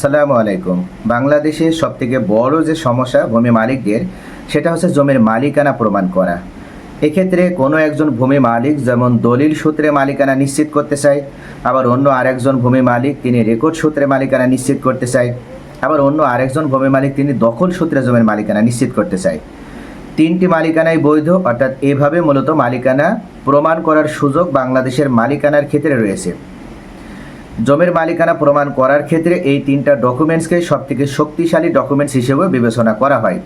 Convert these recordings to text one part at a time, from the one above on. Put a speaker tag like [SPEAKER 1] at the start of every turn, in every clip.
[SPEAKER 1] আসসালামু আলাইকুম। বাংলাদেশে সবথেকে বড় যে সমস্যা ভূমি মালিকদের, সেটা হচ্ছে জমির মালিকানা প্রমাণ করা। এক্ষেত্রে কোনো একজন ভূমি মালিক যেমন দলিল সূত্রে মালিকানা নিশ্চিত করতে চায়, আবার অন্য আরেকজন ভূমি মালিক তিনি রেকর্ড সূত্রে মালিকানা নিশ্চিত করতে চায়, আবার অন্য আরেকজন ভূমি মালিক তিনি দখল সূত্রে জমির মালিকানা নিশ্চিত করতে চায়। তিনটি মালিকানাই বৈধ, অর্থাৎ এভাবে মূলত মালিকানা প্রমাণ করার সুযোগ বাংলাদেশের মালিকানার ক্ষেত্রে রয়েছে। জমির মালিকানা প্রমাণ করার ক্ষেত্রে এই তিনটা ডকুমেন্টসকে সবথেকে শক্তিশালী ডকুমেন্টস হিসেবে বিবেচনা করা হয়।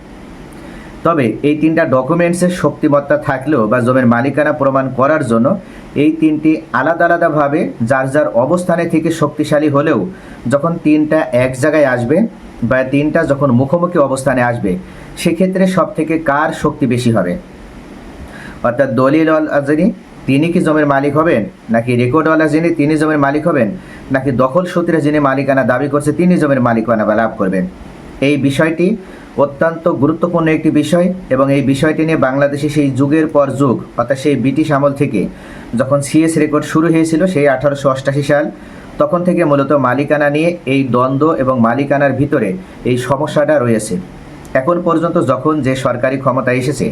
[SPEAKER 1] তবে এই তিনটা ডকুমেন্টসের শক্তিমত্তা থাকলেও বা জমির মালিকানা প্রমাণ করার জন্য এই তিনটি আলাদা আলাদাভাবে যার যার অবস্থানে থেকে শক্তিশালী হলেও যখন তিনটা এক জায়গায় আসবে বা তিনটা যখন মুখোমুখি অবস্থানে আসবে, সেক্ষেত্রে সব থেকে কার শক্তি বেশি হবে? অর্থাৎ দলিল আল যিনি তিনি কি জমির মালিক হবেন? নাকি রেকর্ডওয়ালা যিনি, তিনি জমির মালিক হবেন? নাকি দখল সূত্রে যিনি মালিকানা দাবি করছে, তিনি জমির মালিকানা লাভ করবেন? এই বিষয়টি অত্যন্ত গুরুত্বপূর্ণ একটি বিষয় এবং এই বিষয়টি নিয়ে বাংলাদেশে সেই যুগের পর যুগ, অর্থাৎ সেই ব্রিটিশ আমল থেকে যখন সিএস রেকর্ড শুরু হয়েছিল সেই আঠারোশো অষ্টাশি সাল, তখন থেকে মূলত মালিকানা নিয়ে এই দ্বন্দ্ব এবং মালিকানার ভিতরে এই সমস্যাটা রয়েছে। এখন পর্যন্ত যখন যে সরকারি ক্ষমতা এসেছে,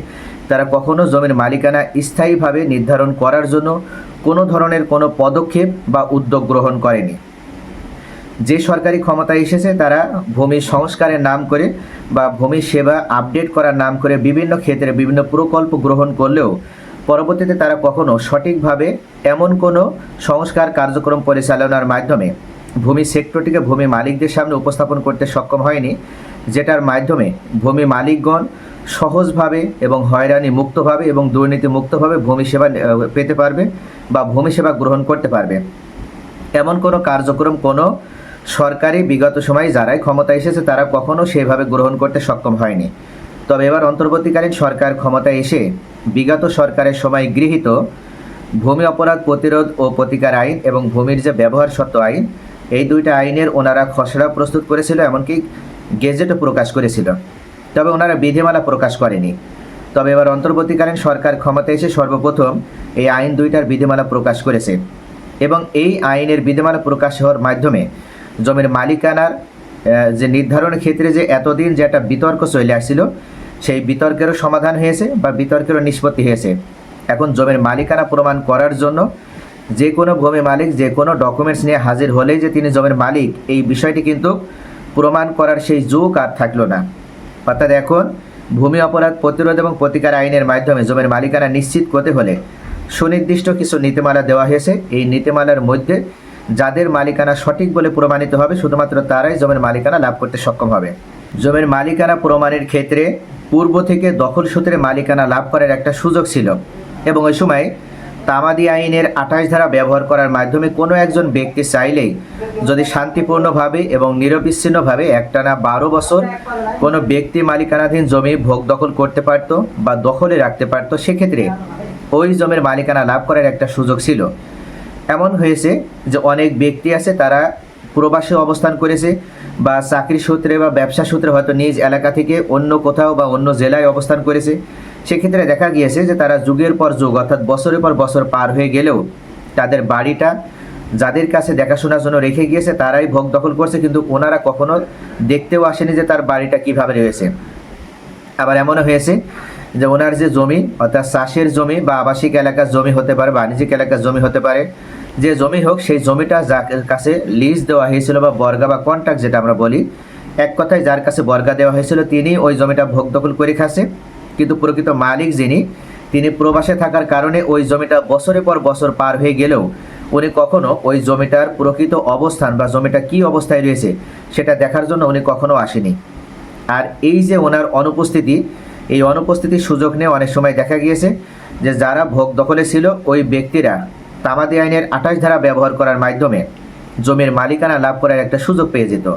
[SPEAKER 1] তারা কখনো জমির মালিকানা স্থায়ীভাবে নির্ধারণ করার জন্য কোনো ধরনের কোনো পদক্ষেপ বা উদ্যোগ গ্রহণ করেনি। যে সরকারি ক্ষমতা এসেছে, তারা ভূমি সংস্কারের নাম করে বা ভূমি সেবা আপডেট করার নাম করে বিভিন্ন ক্ষেত্রে বিভিন্ন প্রকল্প গ্রহণ করলেও, পরবর্তীতে তারা কখনো সঠিকভাবে এমন কোনো সংস্কার কার্যক্রম পরিচালনার মাধ্যমে ভূমি সেক্টরটিকে ভূমি মালিকদের সামনে উপস্থাপন করতে সক্ষম হয়নি। যেটার মাধ্যমে ভূমি মালিকগণ সহজভাবে এবং হয়রানি মুক্তভাবে এবং দুর্নীতি মুক্তভাবে ভূমি সেবা পেতে পারবে বা ভূমি সেবা গ্রহণ করতে পারবে। এমন কোনো কার্যক্রম কোনো সরকারি বিগত সময়ে যারাই ক্ষমতা এসেছে তারা কখনো সেভাবে গ্রহণ করতে সক্ষম হয়নি। তবে এবার অন্তর্বর্তীকালীন সরকার ক্ষমতায় এসে বিগত সরকারের সময় গৃহীত ভূমি অপরাধ প্রতিরোধ ও প্রতিকার আইন এবং ভূমির যে ব্যবহার সত্ত্ব আইন, এই দুইটা আইনের ওনারা খসড়া প্রস্তুত করেছিল, এমনকি গেজেটও প্রকাশ করেছিল। তবে ওনারা বিধিমালা প্রকাশ করেনি। তবে এবার অন্তর্বর্তীকালীন সরকার ক্ষমতায় এসে সর্বপ্রথম এই আইন দুইটার বিধিমালা প্রকাশ করেছে এবং এই আইনের বিধিমালা প্রকাশ হওয়ার মাধ্যমে জমির মালিকানার যে নির্ধারণের ক্ষেত্রে যে এতদিন যে একটা বিতর্ক চলে আসছিল, সেই বিতর্কেরও সমাধান হয়েছে বা বিতর্কেরও নিষ্পত্তি হয়েছে। এখন জমির মালিকানা প্রমাণ করার জন্য যে কোনো ভূমি মালিক, যে কোনো ডকুমেন্টস নিয়ে হাজির হলেই যে তিনি জমির মালিক, এই বিষয়টি কিন্তু প্রমাণ করার সেই যুগ আর থাকল না। অর্থাৎ এখন ভূমি অপরাধ প্রতিরোধ এবং প্রতিকার আইনের মাধ্যমে জমির মালিকানা নিশ্চিত করতে হলে সুনির্দিষ্ট কিছু নীতিমালা দেওয়া হয়েছে। এই নীতিমালার মধ্যে যাদের মালিকানা সঠিক বলে প্রমাণিত হবে, শুধুমাত্র তারাই জমির মালিকানা লাভ করতে সক্ষম হবে। জমির মালিকানা প্রমাণের ক্ষেত্রে পূর্ব থেকে দখল সূত্রে মালিকানা লাভ করার একটা সুযোগ ছিল এবং ওই সময় তামাদি আইনের আঠাশ ধারা ব্যবহার করার মাধ্যমে কোনো একজন ব্যক্তি চাইলেই যদি শান্তিপূর্ণভাবে এবং নিরবিচ্ছিন্নভাবে একটানা বারো বছর কোনো ব্যক্তি মালিকানাধীন জমি ভোগ দখল করতে পারত বা দখলে রাখতে পারত, সেক্ষেত্রে ওই জমির মালিকানা লাভ করার একটা সুযোগ ছিল। এমন হয়েছে যে অনেক ব্যক্তি আছে তারা প্রবাসে অবস্থান করেছে বা চাকরি সূত্রে বা ব্যবসা সূত্রে হয়তো নিজ এলাকা থেকে অন্য কোথাও বা অন্য জেলায় অবস্থান করেছে। সেক্ষেত্রে দেখা গিয়েছে যে তারা যুগের পর যুগ, অর্থাৎ বছরের পর বছর পার হয়ে গেলেও তাদের বাড়িটা যাদের কাছে দেখাশোনার জন্য রেখে গিয়েছে, তারাই ভোগ দখল করছে, কিন্তু ওনারা কখনো দেখতেও আসেনি যে তার বাড়িটা কীভাবে রয়েছে। আবার এমনও হয়েছে যে ওনার যে জমি, অর্থাৎ চাষের জমি বা আবাসিক এলাকার জমি হতে পারে বাণিজ্যিক এলাকার জমি হতে পারে, যে জমি হোক, সেই জমিটা যার কাছে লিজ দেওয়া হয়েছিল বা বর্গা বা কন্ট্রাক্ট যেটা আমরা বলি, এক কথায় যার কাছে বর্গা দেওয়া হয়েছিল, তিনি ওই জমিটা ভোগ দখল করে খাচ্ছে। কিন্তু প্রকৃত মালিক যিনি, তিনি প্রবাসে থাকার কারণে ওই জমিটা বছরের পর বছর পার হয়ে গেলেও উনি কখনো ওই জমিটার প্রকৃত অবস্থান বা জমিটা কি অবস্থায় রয়েছে সেটা দেখার জন্য উনি কখনো আসেনি। আর এই যে ওনার অনুপস্থিতি, এই অনুপস্থিতির সুযোগ নিয়ে অনেক সময় দেখা গিয়েছে যে যারা ভোগ দখলে ছিল, ওই ব্যক্তিরা তামাদি আইনের আঠাশ ধারা ব্যবহার করার মাধ্যমে জমির মালিকানা লাভ করার একটা সুযোগ পেয়ে যেত।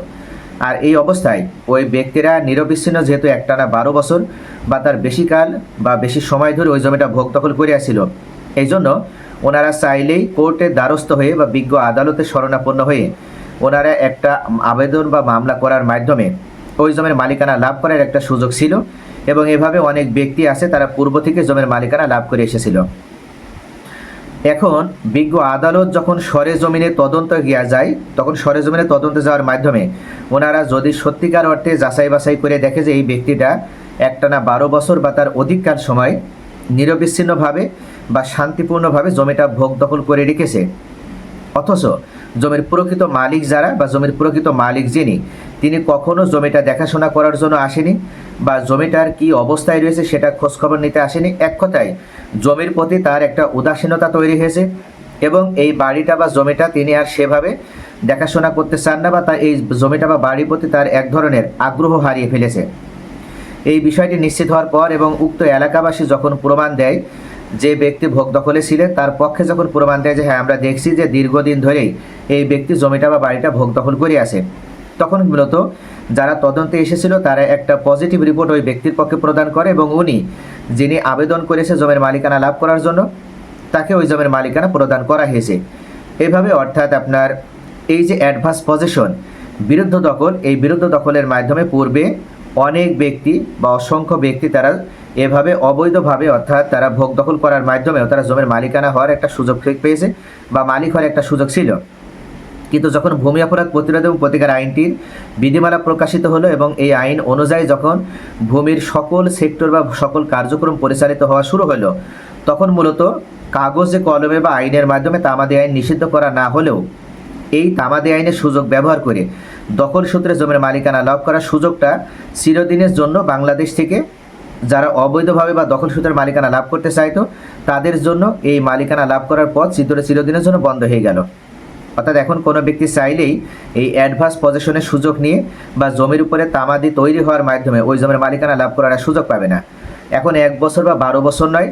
[SPEAKER 1] আর এই অবস্থায় ওই ব্যক্তিরা নিরবিচ্ছিন্ন যেহেতু একটানা বারো বছর বা তার বেশি কাল বা বেশি সময় ধরে ওই জমিটা ভোগ দখল করে আসছিল এই জন্য ওনারা চাইলেই কোর্টের দ্বারস্থ হয়ে বা বিজ্ঞ আদালতে শরণাপন্ন হয়ে ওনারা একটা আবেদন বা মামলা করার মাধ্যমে ওই জমির মালিকানা লাভ করার একটা সুযোগ ছিল এবং এভাবে অনেক ব্যক্তি আছে তারা পূর্ব থেকে জমির মালিকানা লাভ করে এসেছিল। এখন বিজ্ঞ আদালত যখন সরেজমিনে তদন্ত গিয়া যায়, তখন সরেজমিনে তদন্তে যাওয়ার মাধ্যমে ওনারা যদি সত্যিকার অর্থে যাচাই বাছাই করে দেখে যে এই ব্যক্তিটা একটানা বারো বছর বা তার অধিককার সময় নিরবিচ্ছিন্নভাবে বা শান্তিপূর্ণভাবে জমিটা ভোগ দখল করে রেখেছে। অথচ জমির প্রকৃত মালিক যারা বা জমির প্রকৃত মালিক যিনি, তিনি কখনো জমিটা দেখাশোনা করার জন্য আসেনি বা জমিটার কি অবস্থায় রয়েছে সেটা খোঁজখবর নিতে আসেনি। এক কথায়, জমির প্রতি তার একটা উদাসীনতা তৈরি হয়েছে এবং এই বাড়িটা বা জমিটা তিনি আর সেভাবে দেখাশোনা করতে চান না বা তার এই জমিটা বা বাড়ির প্রতি তার এক ধরনের আগ্রহ হারিয়ে ফেলেছে। এই বিষয়টি নিশ্চিত হওয়ার পর এবং উক্ত এলাকাবাসী যখন প্রমাণ দেয় যে ব্যক্তি ভোগ দখলে ছিলেন, তার পক্ষে যখন প্রমাণ দেয় যে হ্যাঁ আমরা দেখছি যে দীর্ঘদিন ধরেই এই ব্যক্তি জমিটা বা বাড়িটা ভোগ দখল করে আছে, তখন মূলত যারা তদন্তে এসেছিল, তারা একটা পজিটিভ রিপোর্ট ওই ব্যক্তির পক্ষে প্রদান করে এবং উনি যিনি আবেদন করেছে জমির মালিকানা লাভ করার জন্য, তাকে ওই জমির মালিকানা প্রদান করা হয়েছে। এভাবে অর্থাৎ আপনার এই যে অ্যাডভান্স পজিশন বিরুদ্ধ দখল, এই বিরুদ্ধ দখলের মাধ্যমে পূর্বে অনেক ব্যক্তি বা অসংখ্য ব্যক্তি তারা এভাবে অবৈধভাবে অর্থাৎ তারা ভোগ দখল করার মাধ্যমেও তারা জমির মালিকানা হওয়ার একটা সুযোগ পেয়েছে বা মালিক হওয়ার একটা সুযোগ ছিল। কিন্তু যখন ভূমি অপরাধ প্রতিরোধ এবং প্রতিকার আইনটির বিধিমালা প্রকাশিত হলো এবং এই আইন অনুযায়ী যখন ভূমির সকল সেক্টর বা সকল কার্যক্রম পরিচালিত হওয়া শুরু হলো, তখন মূলত কাগজে কলমে বা আইনের মাধ্যমে তামাদি আইন নিষিদ্ধ করা না হলেও এই তামাদি আইনের সুযোগ ব্যবহার করে দখল সূত্রে জমির মালিকানা লাভ করার সুযোগটা চিরদিনের জন্য বাংলাদেশ থেকে যারা অবৈধভাবে বা দখল সূত্রের মালিকানা লাভ করতে চাইতো, তাদের জন্য এই মালিকানা লাভ করার পথ চিত্রে চিরদিনের জন্য বন্ধ হয়ে গেল। অর্থাৎ এখন কোনো ব্যক্তি চাইলেই এই অ্যাডভান্স পজিশনের সুযোগ নিয়ে বা জমির উপরে তামাদি তৈরি হওয়ার মাধ্যমে ওই জমির মালিকানা লাভ করার সুযোগ পাবে না। এখন এক বছর বা বারো বছর নয়,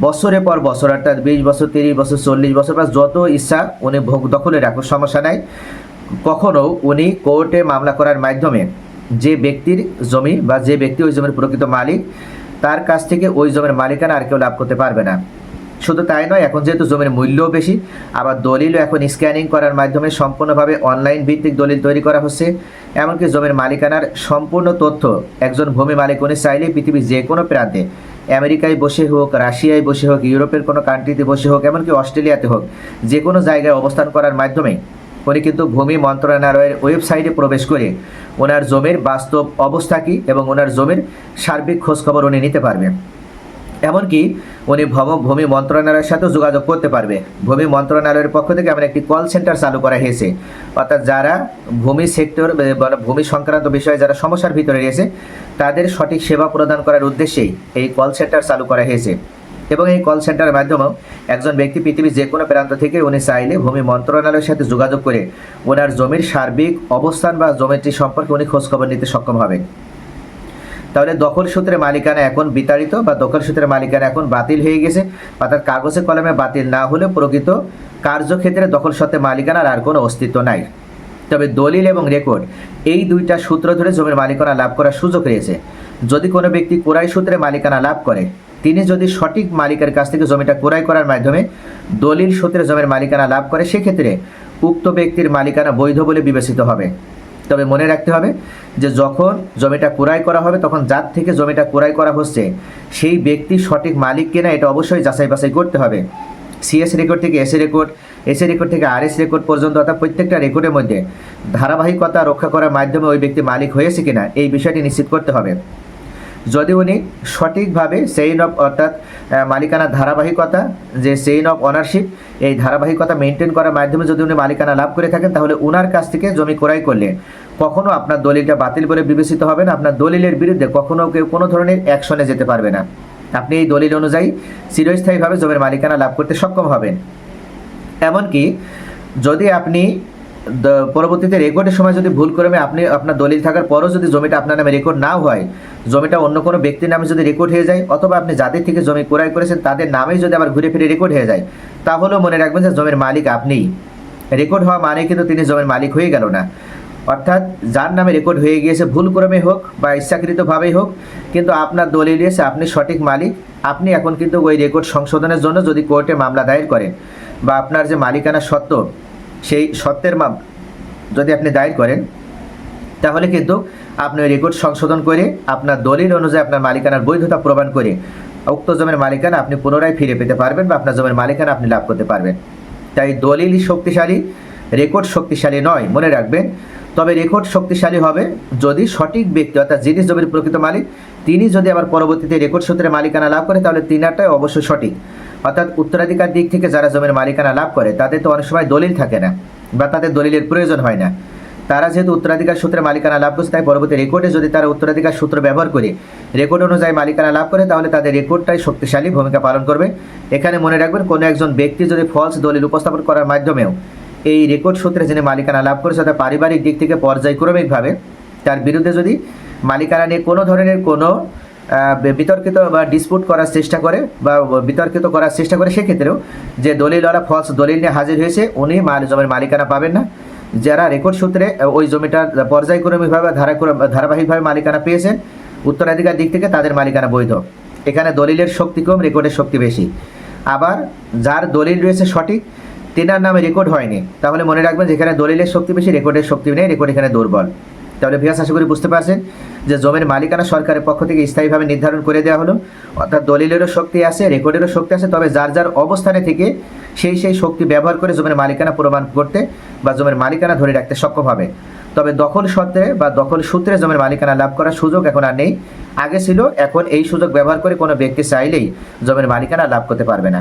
[SPEAKER 1] বছরের পর বছর, অর্থাৎ বিশ বছর, তিরিশ বছর, চল্লিশ বছর বা যত ইচ্ছা উনি ভোগ দখলে রাখুন সমস্যা নাই। কখনো উনি কোর্টে মামলা করার মাধ্যমে যে ব্যক্তির জমি বা যে ব্যক্তি ওই জমির প্রকৃত মালিক, তার কাছ থেকে ওই জমির মালিকানা আর কেউ লাভ করতে পারবে না। শুধু তাই নয়, এখন যেহেতু জমির মূল্যও বেশি, আবার দলিলও এখন স্ক্যানিং করার মাধ্যমে সম্পূর্ণভাবে অনলাইন ভিত্তিক দলিল তৈরি করা হচ্ছে। এমনকি জমির মালিকানার সম্পূর্ণ তথ্য একজন ভূমি মালিক উনি চাইলেই পৃথিবীর যে কোনো প্রান্তে, আমেরিকায় বসে হোক, রাশিয়ায় বসে হোক, ইউরোপের কোনো কান্ট্রিতে বসে হোক, এমনকি অস্ট্রেলিয়াতে হোক, যে কোনো জায়গায় অবস্থান করার মাধ্যমে উনি কিন্তু ভূমি মন্ত্রণালয়ের ওয়েবসাইটে প্রবেশ করে ওনার জমির বাস্তব অবস্থা কী এবং ওনার জমির সার্বিক খোঁজখবর উনি নিতে পারবেন। এমনকি উনি ভব ভূমি মন্ত্রণালয়ের সাথেও যোগাযোগ করতে পারবে। ভূমি মন্ত্রণালয়ের পক্ষ থেকে এমন একটি কল সেন্টার চালু করা হয়েছে। অর্থাৎ যারা ভূমি সেক্টর ভূমি সংক্রান্ত বিষয়ে যারা সমস্যার ভিতরে রয়েছে, তাদের সঠিক সেবা প্রদান করার উদ্দেশ্যেই এই কল সেন্টার চালু করা হয়েছে। এবং এই কল সেন্টারের মাধ্যমেও একজন ব্যক্তি পৃথিবীর যে কোনো প্রান্ত থেকে উনি চাইলে ভূমি মন্ত্রণালয়ের সাথে যোগাযোগ করে ওনার জমির সার্বিক অবস্থান বা জমিটি সম্পর্কে উনি খোঁজখবর নিতে সক্ষম হবেন। তাহলে দখল সূত্রে মালিকানা এখন বিতাড়িত বা দখল সূত্রে মালিকানা এখন বাতিল হয়ে গেছে অর্থাৎ কাগজে কলমে বাতিল না হলে প্রকৃত কার্যক্ষেত্রে দখল সত্ত্বে মালিকানার আর কোনো অস্তিত্ব নাই। তবে দলিল এবং রেকর্ড এই দুইটা সূত্র ধরে জমির মালিকানা লাভ করার সুযোগ রয়েছে। যদি কোনো ব্যক্তি কোরাই সূত্রে মালিকানা লাভ করে তিনি যদি সঠিক মালিকের কাছ থেকে জমিটা ক্রয় করার মাধ্যমে দলিল সূত্রে জমির মালিকানা লাভ করে, সেক্ষেত্রে উক্ত ব্যক্তির মালিকানা বৈধ বলে বিবেচিত হবে। তবে মনে রাখতে হবে যে যখন জমিটা ক্রয় করা হবে, তখন যার থেকে জমিটা ক্রয় করা হচ্ছে, সেই ব্যক্তি সঠিক মালিক কিনা, এটা অবশ্যই যাচাই বাছাই করতে হবে। সিএস রেকর্ড থেকে এসএ রেকর্ড এসএ রেকর্ড থেকে আরএস রেকর্ড পর্যন্ত, অর্থাৎ প্রত্যেকটা রেকর্ডের মধ্যে ধারাবাহিকতা রক্ষা করার মাধ্যমে ওই ব্যক্তি মালিক হয়েছে কিনা, এই বিষয়টি নিশ্চিত করতে হবে। যদি উনি সঠিকভাবে সেইন অফ অর্থাৎ আহ, মালিকানার ধারাবাহিকতা যে সেইন অফ অনারশিপ এই ধারাবাহিকতা মেনটেন করার মাধ্যমে যদি উনি মালিকানা লাভ করে থাকেন তাহলে উনার কাছ থেকে জমি ক্রয় করলে কখনো আপনার দলিলটা বাতিল বলে বিবেচিত হবে না। আপনার দলিলের বিরুদ্ধে কখনো কেউ কোনো ধরনের অ্যাকশনে যেতে পারবে না। আপনি এই দলিল অনুযায়ী চিরস্থায়ীভাবে জমির মালিকানা লাভ করতে সক্ষম হবেন। এমনকি যদি আপনি পরবর্তীতে রেকর্ডের সময় যদি ভুল করে আপনি, আপনার দলিল থাকার পরও যদি জমিটা আপনার নামে রেকর্ড নাও হয়, জমিটা অন্য কোনো ব্যক্তির নামে যদি রেকর্ড হয়ে যায়, অথবা আপনি যাদের থেকে জমি ক্রয় করেছেন, তাদের নামেই যদি আবার ঘুরে ফিরে রেকর্ড হয়ে যায়, তাহলেও মনে রাখবেন যে জমির মালিক আপনিই রেকর্ড হওয়া মানে কিন্তু তিনি জমির মালিক হয়ে গেল না। অর্থাৎ যার নামে রেকর্ড হয়ে গিয়েছে, ভুল ক্রমে হোক বা ইচ্ছাকৃতভাবেই হোক, কিন্তু আপনার দলিল এসে আপনি সঠিক মালিক, আপনি এখন কিন্তু ওই রেকর্ড সংশোধনের জন্য যদি কোর্টে মামলা দায়ের করেন, বা আপনার যে মালিকানা সত্ত্ব সেই সত্ত্বের মাপ যদি আপনি দায়ের করেন, তাহলে কিন্তু আপনি রেকর্ড সংশোধন করে আপনার দলিল অনুযায়ী আপনার মালিকানার বৈধতা প্রমাণ করে উক্ত জমির মালিকানা আপনি পুনরায় ফিরে পেতে পারবেন বা আপনার জমির মালিকানা আপনি লাভ করতে পারবেন। তাই দলিল শক্তিশালী রেকর্ড শক্তিশালী নয়, মনে রাখবেন। তবে রেকর্ড শক্তিশালী হবে যদি সঠিক ব্যক্তি অর্থাৎ যিনি জমির প্রকৃত মালিক, তিনি যদি আবার পরবর্তীতে রেকর্ড সূত্রে মালিকানা লাভ করে, তাহলে তিনারটাই অবশ্যই সঠিক। অর্থাৎ উত্তরাধিকার দিক থেকে যারা জমির মালিকানা লাভ করে, তাদের তো অনেক সময় দলিল থাকে না বা তাদের দলিলের প্রয়োজন হয় না। তারা যেহেতু উত্তরাধিকার সূত্রে মালিকানা লাভ করছে, তাই পরবর্তী রেকর্ডে যদি তারা উত্তরাধিকার সূত্র ব্যবহার করে, রেকর্ড অনুযায়ী মালিকানা লাভ করে, তাহলে তাদের রেকর্ডটাই শক্তিশালী ভূমিকা পালন করবে। এখানে মনে রাখবেন, কোনো একজন ব্যক্তি যদি ফলস দলিল উপস্থাপন করার মাধ্যমেও এই রেকর্ড সূত্রে যিনি মালিকানা লাভ করেছে, অর্থাৎ পারিবারিক দিক থেকে পর্যায়ক্রমিকভাবে, তার বিরুদ্ধে যদি মালিকানা নিয়ে কোনো ধরনের কোনো বিতর্কিত বা ডিসপুট করার চেষ্টা করে বা বিতর্কিত করার চেষ্টা করে সেক্ষেত্রেও যে দলিলওয়ালা ফলস দলিল নিয়ে হাজির হয়েছে, উনি মাল জমির মালিকানা পাবেন না। যারা রেকর্ড সূত্রে ওই জমিটার পর্যায়ক্রমিকভাবে ধারাবাহিকভাবে মালিকানা পেয়েছেন, উত্তরাধিকার দিক থেকে তাদের মালিকানা বৈধ। এখানে দলিলের শক্তি কম রেকর্ডের শক্তি বেশি। আবার যার দলিল রয়েছে সঠিক, তেনার নামে রেকর্ড হয়নি। তাহলে মনে রাখবেন যেখানে দলিলের শক্তি বেশি রেকর্ডের শক্তি নেই রেকর্ড এখানে দুর্বল। তাহলে ভিয়াস আশা করি বুঝতে পারছেন যে জমির মালিকানা সরকারের পক্ষ থেকে স্থায়ীভাবে নির্ধারণ করে দেওয়া হলো। অর্থাৎ দলিলেরও শক্তি আছে, রেকর্ডেরও শক্তি আছে, তবে যার যার অবস্থানে থেকে সেই সেই শক্তি ব্যবহার করে জমির মালিকানা প্রমাণ করতে বা জমির মালিকানা ধরে রাখতে সক্ষম হবে। তবে দখল সত্ত্বে বা দখল সূত্রে জমির মালিকানা লাভ করার সুযোগ এখন আর নেই। আগে ছিল, এখন এই সুযোগ ব্যবহার করে কোনো ব্যক্তি চাইলেই জমির মালিকানা লাভ করতে পারবে না।